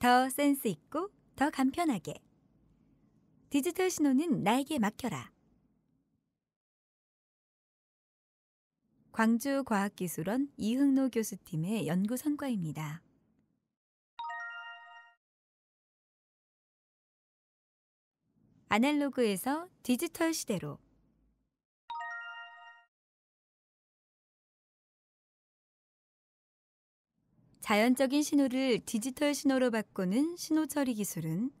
더 센스 있고 더 간편하게. 디지털 신호는 나에게 맡겨라. 광주과학기술원 이흥로 교수팀의 연구 성과입니다. 아날로그에서 디지털 시대로 자연적인 신호를 디지털 신호로 바꾸는 신호 처리 기술은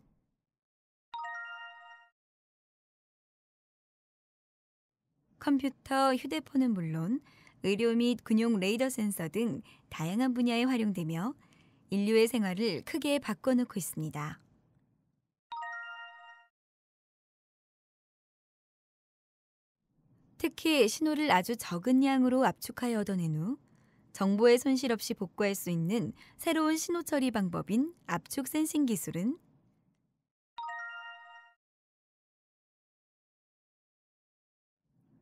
컴퓨터, 휴대폰은 물론 의료 및 군용 레이더 센서 등 다양한 분야에 활용되며 인류의 생활을 크게 바꿔놓고 있습니다. 특히 신호를 아주 적은 양으로 압축하여 얻어낸 후 정보의 손실 없이 복구할 수 있는 새로운 신호 처리 방법인 압축 센싱 기술은?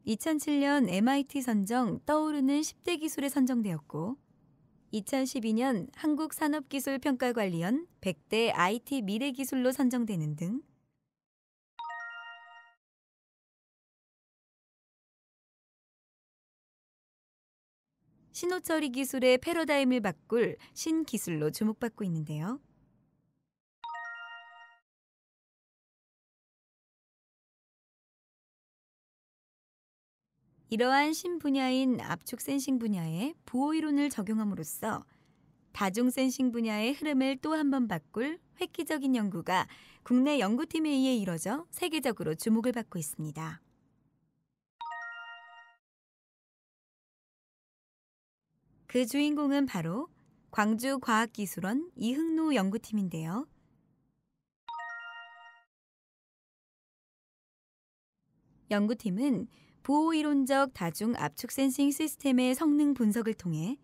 (2007년) MIT 선정 떠오르는 10대 기술에 선정되었고 2012년 한국산업기술평가관리원 100대 IT 미래기술로 선정되는 등 신호 처리 기술의 패러다임을 바꿀 신기술로 주목받고 있는데요. 이러한 신분야인 압축 센싱 분야에 보호 이론을 적용함으로써 다중 센싱 분야의 흐름을 또 한 번 바꿀 획기적인 연구가 국내 연구팀에 의해 이뤄져 세계적으로 주목을 받고 있습니다. 그 주인공은 바로 광주과학기술원 이흥로 연구팀인데요. 연구팀은 보호이론적 다중 압축 센싱 시스템의 성능 분석을 통해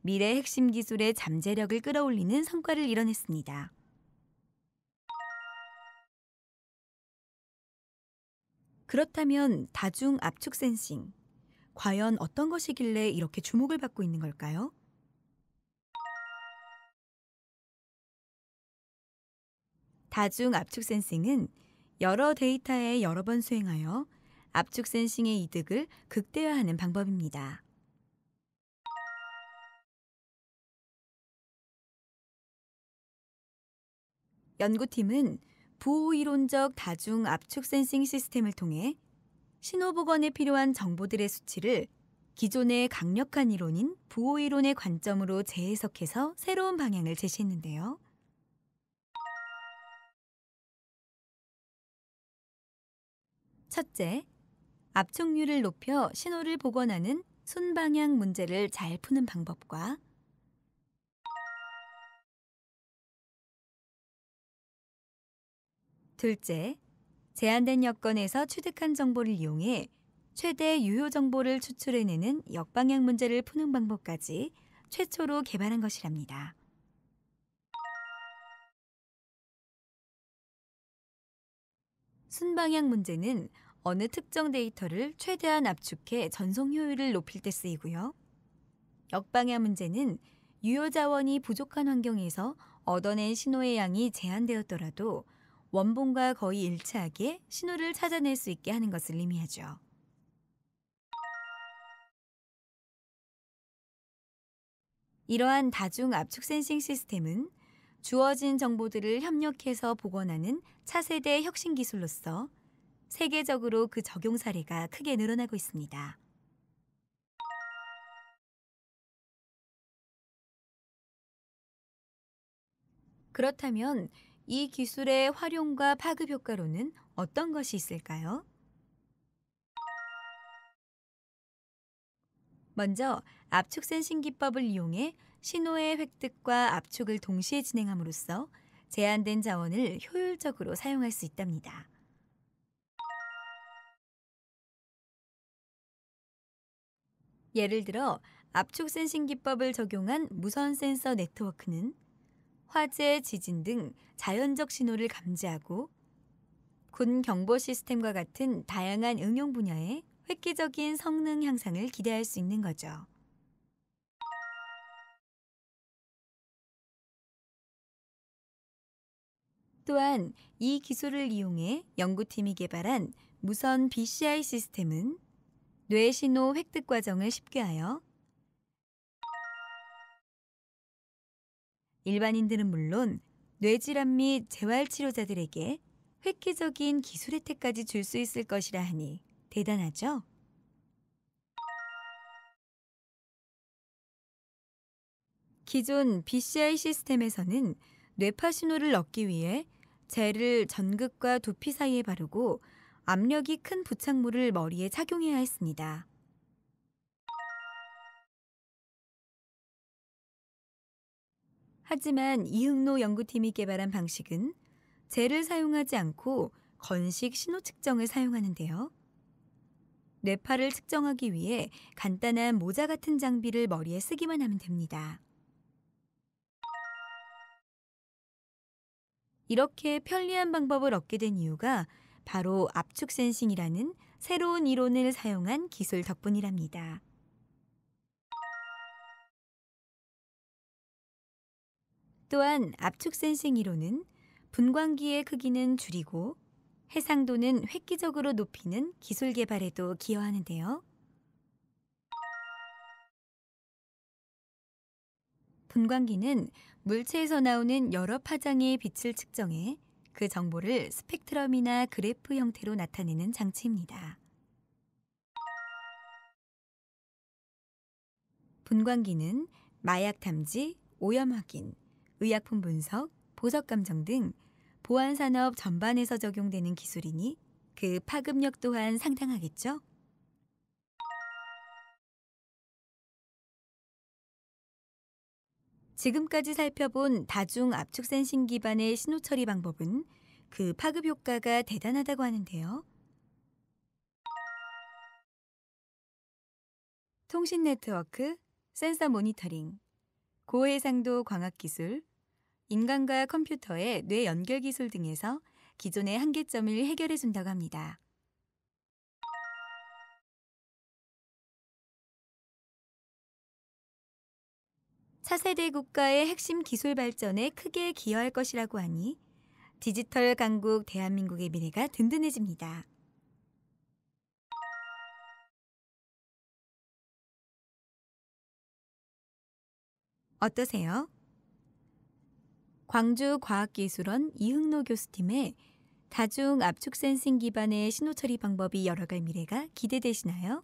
미래 핵심 기술의 잠재력을 끌어올리는 성과를 이뤄냈습니다. 그렇다면 다중 압축 센싱, 과연 어떤 것이길래 이렇게 주목을 받고 있는 걸까요? 다중 압축 센싱은 여러 데이터에 여러 번 수행하여 압축 센싱의 이득을 극대화하는 방법입니다. 연구팀은 부호이론적 다중 압축 센싱 시스템을 통해 신호 복원에 필요한 정보들의 수치를 기존의 강력한 이론인 부호 이론의 관점으로 재해석해서 새로운 방향을 제시했는데요. 첫째, 압축률을 높여 신호를 복원하는 순방향 문제를 잘 푸는 방법과 둘째, 제한된 여건에서 취득한 정보를 이용해 최대 유효 정보를 추출해내는 역방향 문제를 푸는 방법까지 최초로 개발한 것이랍니다. 순방향 문제는 어느 특정 데이터를 최대한 압축해 전송 효율을 높일 때 쓰이고요. 역방향 문제는 유효 자원이 부족한 환경에서 얻어낸 신호의 양이 제한되었더라도 원본과 거의 일치하게 신호를 찾아낼 수 있게 하는 것을 의미하죠. 이러한 다중 압축 센싱 시스템은 주어진 정보들을 협력해서 복원하는 차세대 혁신 기술로서 세계적으로 그 적용 사례가 크게 늘어나고 있습니다. 그렇다면 이 기술의 활용과 파급 효과로는 어떤 것이 있을까요? 먼저 압축 센싱 기법을 이용해 신호의 획득과 압축을 동시에 진행함으로써 제한된 자원을 효율적으로 사용할 수 있답니다. 예를 들어 압축 센싱 기법을 적용한 무선 센서 네트워크는 화재, 지진 등 자연적 신호를 감지하고 군 경보 시스템과 같은 다양한 응용 분야에 획기적인 성능 향상을 기대할 수 있는 거죠. 또한 이 기술을 이용해 연구팀이 개발한 무선 BCI 시스템은 뇌 신호 획득 과정을 쉽게 하여 일반인들은 물론 뇌질환 및 재활 치료자들에게 획기적인 기술 혜택까지 줄 수 있을 것이라 하니 대단하죠? 기존 BCI 시스템에서는 뇌파 신호를 얻기 위해 젤을 전극과 두피 사이에 바르고 압력이 큰 부착물을 머리에 착용해야 했습니다. 하지만 이흥로 연구팀이 개발한 방식은 젤을 사용하지 않고 건식 신호 측정을 사용하는데요. 뇌파를 측정하기 위해 간단한 모자 같은 장비를 머리에 쓰기만 하면 됩니다. 이렇게 편리한 방법을 얻게 된 이유가 바로 압축 센싱이라는 새로운 이론을 사용한 기술 덕분이랍니다. 또한 압축 센싱 이론은 분광기의 크기는 줄이고 해상도는 획기적으로 높이는 기술 개발에도 기여하는데요. 분광기는 물체에서 나오는 여러 파장의 빛을 측정해 그 정보를 스펙트럼이나 그래프 형태로 나타내는 장치입니다. 분광기는 마약 탐지, 오염 확인, 의약품 분석, 보석 감정 등 보안 산업 전반에서 적용되는 기술이니 그 파급력 또한 상당하겠죠? 지금까지 살펴본 다중 압축 센싱 기반의 신호 처리 방법은 그 파급 효과가 대단하다고 하는데요. 통신 네트워크, 센서 모니터링, 고해상도 광학 기술, 인간과 컴퓨터의 뇌 연결 기술 등에서 기존의 한계점을 해결해 준다고 합니다. 차세대 국가의 핵심 기술 발전에 크게 기여할 것이라고 하니 디지털 강국 대한민국의 미래가 든든해집니다. 어떠세요? 광주과학기술원 이흥로 교수팀의 다중 압축 센싱 기반의 신호 처리 방법이 열어갈 미래가 기대되시나요?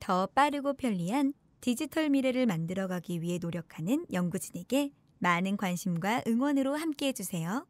더 빠르고 편리한 디지털 미래를 만들어가기 위해 노력하는 연구진에게 많은 관심과 응원으로 함께해 주세요.